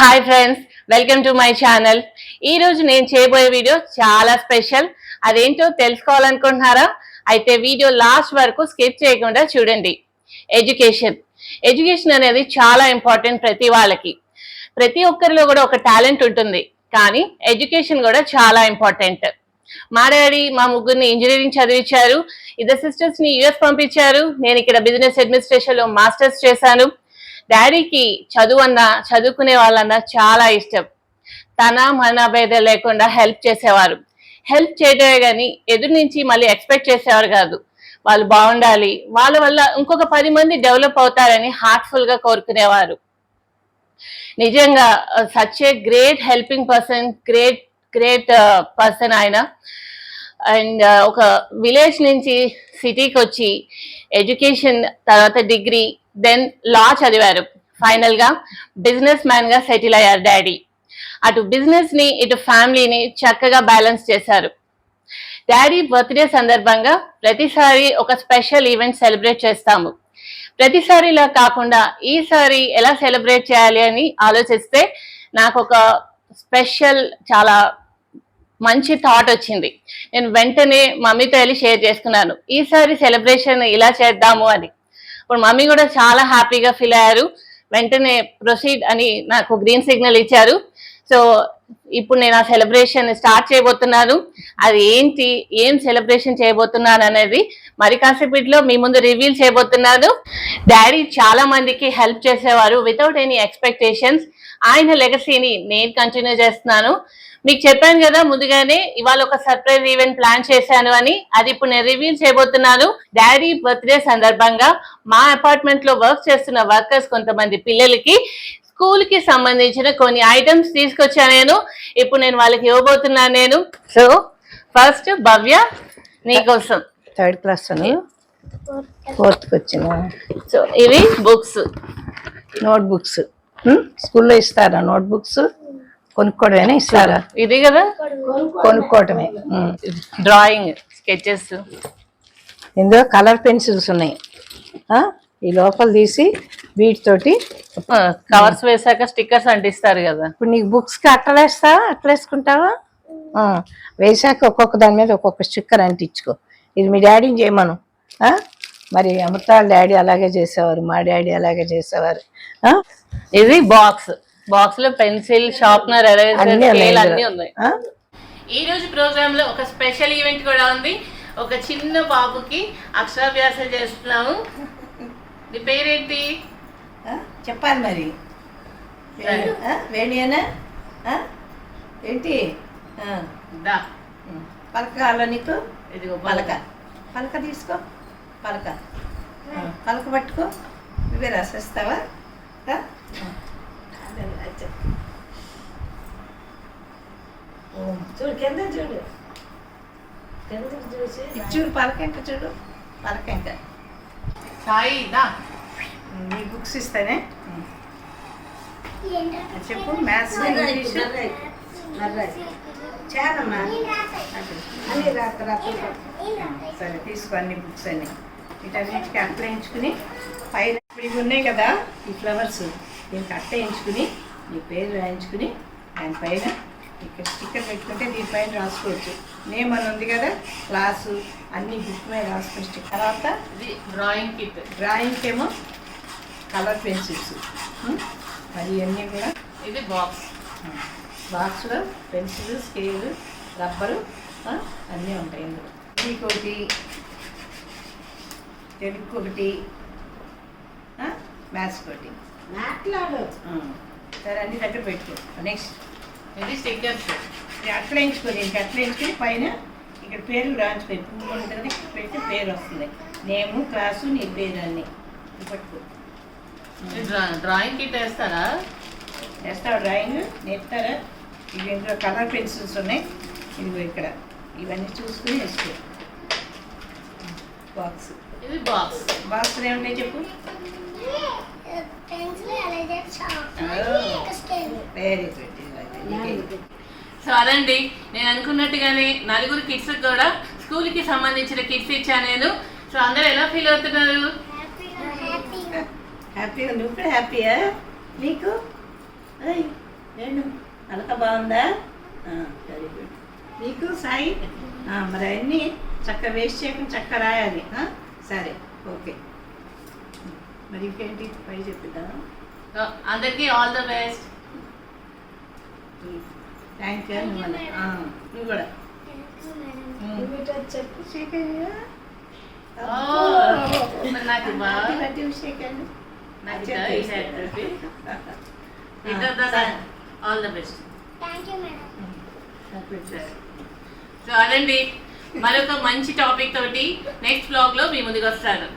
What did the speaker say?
Hi friends welcome to my channel ఈ రోజు నేను చేయబోయే వీడియో చాలా స్పెషల్ అదేంటో తెలుసుకోవాలనుకుంటున్నారా? అయితే వీడియో లాస్ట్ వరకు స్కిప్ చేయకుండా చూడండి. ఎడ్యుకేషన్ ఎడ్యుకేషన్ అనేది చాలా ఇంపార్టెంట్ ప్రతి వాళ్ళకి. ప్రతి ఒక్కరిలో కూడా ఒక టాలెంట్ ఉంటుంది. కానీ ఎడ్యుకేషన్ కూడా చాలా ఇంపార్టెంట్ మా డాడీ మా ముగ్గురిని ఇంజనీరింగ్ చదివించారు. ఇద్దరు సిస్టర్స్ని యుఎస్ పంపించారు. నేను ఇక్కడ బిజినెస్ అడ్మినిస్ట్రేషన్లో మాస్టర్స్ చేశాను. డాడీకి చదువు అన్న చదువుకునే వాళ్ళన్నా చాలా ఇష్టం. తన మన భేదం లేకుండా హెల్ప్ చేసేవారు. హెల్ప్ చేయడమే కానీ ఎదురు నుంచి మళ్ళీ ఎక్స్పెక్ట్ చేసేవారు కాదు. వాళ్ళు బాగుండాలి. వాళ్ళ వల్ల ఇంకొక పది మంది డెవలప్ అవుతారని హార్ట్ఫుల్గా కోరుకునేవారు. నిజంగా such a great helping person great great person ఆయన. అండ్ ఒక విలేజ్ నుంచి సిటీకి వచ్చి ఎడ్యుకేషన్ తర్వాత డిగ్రీ దెన్ లా చదివారు. ఫైనల్గా బిజినెస్ మ్యాన్గా సెటిల్ అయ్యారు డాడీ అటు బిజినెస్ని ఇటు ఫ్యామిలీని చక్కగా బ్యాలెన్స్ చేశారు. డాడీ బర్త్డే సందర్భంగా ప్రతిసారి ఒక స్పెషల్ ఈవెంట్ సెలబ్రేట్ చేస్తాము. ప్రతిసారి ఇలా కాకుండా ఈసారి ఎలా సెలబ్రేట్ చేయాలి అని ఆలోచిస్తే నాకు ఒక స్పెషల్ చాలా మంచి థాట్ వచ్చింది. నేను వెంటనే మమ్మీతో వెళ్ళి షేర్ చేసుకున్నాను. ఈసారి సెలబ్రేషన్ ఇలా చేద్దాము అని. ఇప్పుడు మమ్మీ కూడా చాలా హ్యాపీగా ఫీల్ అయ్యారు. వెంటనే ప్రొసీడ్ అని నాకు గ్రీన్ సిగ్నల్ ఇచ్చారు. సో ఇప్పుడు నేను ఆ సెలబ్రేషన్ స్టార్ట్ చేయబోతున్నాను. అది ఏంటి ఏం సెలబ్రేషన్ చేయబోతున్నాను అనేది మరి కాసేపట్లో మీ ముందు రివీల్ చేయబోతున్నాను. డాడీ చాలా మందికి హెల్ప్ చేసేవారు. వితౌట్ ఎనీ ఎక్స్పెక్టేషన్స్ ఆయన లెగసీని నేను కంటిన్యూ చేస్తున్నాను. మీకు చెప్పాను కదా ముందుగానే ఇవాళ ఒక సర్ప్రైజ్ ఈవెంట్ ప్లాన్ చేశాను అని. అది ఇప్పుడు నేను రివీల్ చేయబోతున్నాను. డాడీ బర్త్డే సందర్భంగా మా అపార్ట్మెంట్లో వర్క్ చేస్తున్న వర్కర్స్ కొంతమంది పిల్లలకి స్కూల్కి సంబంధించిన కొన్ని ఐటమ్స్ తీసుకొచ్చా నేను. ఇప్పుడు నేను వాళ్ళకి ఇవ్వబోతున్నాను నేను. సో ఫస్ట్ భవ్య నీకోసం. థర్డ్ క్లాస్ అని? ఫోర్త్కి వచ్చిన. సో ఇవి బుక్స్. నోట్ బుక్స్ స్కూల్లో ఇస్తారా నోట్ బుక్స్ కొనుక్కోవడమేనా ఇస్తారా? ఇది కదా. కొనుక్కోవటమే. డ్రాయింగ్ స్కెచెస్ ఇందులో కలర్ పెన్సిల్స్ ఉన్నాయి? ఈ లోపల తీసి వీటితోటి కవర్స్ వేసాక స్టిక్కర్స్ అంటిస్తారు కదా. ఇప్పుడు నీకు బుక్స్కి అట్టలేస్తావా అట్లేసుకుంటావా వేసాక ఒక్కొక్క దాని మీద ఒక్కొక్క స్టిక్కర్ అంటించుకో. ఇది మీ డాడీని చేయమను? మరి అమృతాల డాడీ అలాగే చేసేవారు మా డాడీ అలాగే చేసేవారు? ఇది బాక్స్ బాక్స్లో పెన్సిల్ షార్ప్నర్ ఎరేజర్ అన్నీ ఉన్నాయి స్కేల్ అన్ని ఇందులో. ఉన్నాయి. ఆ? ఈ రోజు ప్రోగ్రామ్లో ఒక స్పెషల్ ఈవెంట్ కూడా ఉంది. ఒక చిన్న బాబుకి అక్షరాభ్యాసం చేస్తున్నాము. నీ పేరేంటి? చెప్పాలి మరి? వేణియేనా? ఏంటి. పలక కావాలా నీకు? ఇదిగో పలక. పలక. తీసుకో. పలక. పలక పట్టుకో. నువ్వే రాసేస్తావా. చూడు కింద చూడు. కింద చూసి చూడు పలక ఇంకా చూడు. పలక ఇంకా సాయి దా. నీ బుక్స్ ఇస్తానే? చెప్పు మ్యాథ్స్ ఇంగ్లీష్. చాలమ్మా అన్ని రాత రాత సరే తీసుకో అన్ని బుక్స్ అన్ని. వీటన్నిటికి అట్లేయించుకుని పైన ఇప్పుడు ఇవి ఉన్నాయి కదా ఈ ఫ్లవర్స్ దీనికి అట్టేయించుకుని నీ పేరు రాయించుకుని దానిపైన ఇక్కడ స్టిక్కర్ పెట్టుకుంటే దీనిపైన రాసుకోవచ్చు. నేమ్ అని ఉంది కదా క్లాసు అన్ని బుక్ మీద రాసుకుని స్టిక్కర్ తర్వాత ఇది డ్రాయింగ్ కిట్. డ్రాయింగ్కి ఏమో కలర్ పెన్సిల్స్. మరి ఇవన్నీ కూడా ఇది బాక్స్. బాక్స్లో పెన్సిల్ స్కేల్ రబ్బరు అన్నీ ఉంటాయి ఇందులో. ఇంకొకటి తెలుగు ఒకటి మ్యాథ్స్ ఒకటి మాట్లాడు సరే అన్ని దగ్గర పెట్టుకో నెక్స్ట్ ఇది స్టిక్కర్స్ అట్లా ఎంచుకో దీనికి అట్లా ఎంచుకొని పైన ఇక్కడ పేర్లు రాయించుకొని పువ్వు ఉంటుంది పెడితే పేరు వస్తుంది. నేము క్లాసు నీ పేరు అన్నీ పట్టుకో. డ్రాయింగ్ కిట్ వేస్తారా వేస్తావు డ్రాయింగ్ నేర్పుతారా? ఇవి ఇందులో కలర్ పెన్సిల్స్ ఉన్నాయి. ఇదిగో ఇక్కడ. ఇవన్నీ చూసుకుని వేసుకో. బాక్స్ ఇది బాక్స్. బాక్స్ ఏమున్నాయి చెప్పు? వెరీ గుడ్ సో అదండి నేను అనుకున్నట్టుగానే నలుగురు కిడ్స్ కూడా స్కూల్కి సంబంధించిన కిట్స్ ఇచ్చాను నేను. సో అందరూ ఎలా ఫీల్ అవుతున్నారు? హ్యాపీగా. నువ్వు కూడా హ్యాపీయా? నీకు? రెండు అలక బాగుందా? వెరీ గుడ్ నీకు సాయి? ఆ, మరి అన్నీ చక్క వేస్ట్ చేయకుండా చక్క రాయాలి? సరే ఓకే. మరి ఇంకేంటి? పై చెప్పిద్దా? So, అందరికీ all the best. Thank you నువ్వు కూడా. చెప్పు నాకు ఆల్ ద బెస్ట్. సో అదండి. మరొక మంచి టాపిక్ తోటి నెక్స్ట్ బ్లాగ్లో మీ ముందుకు వస్తాను.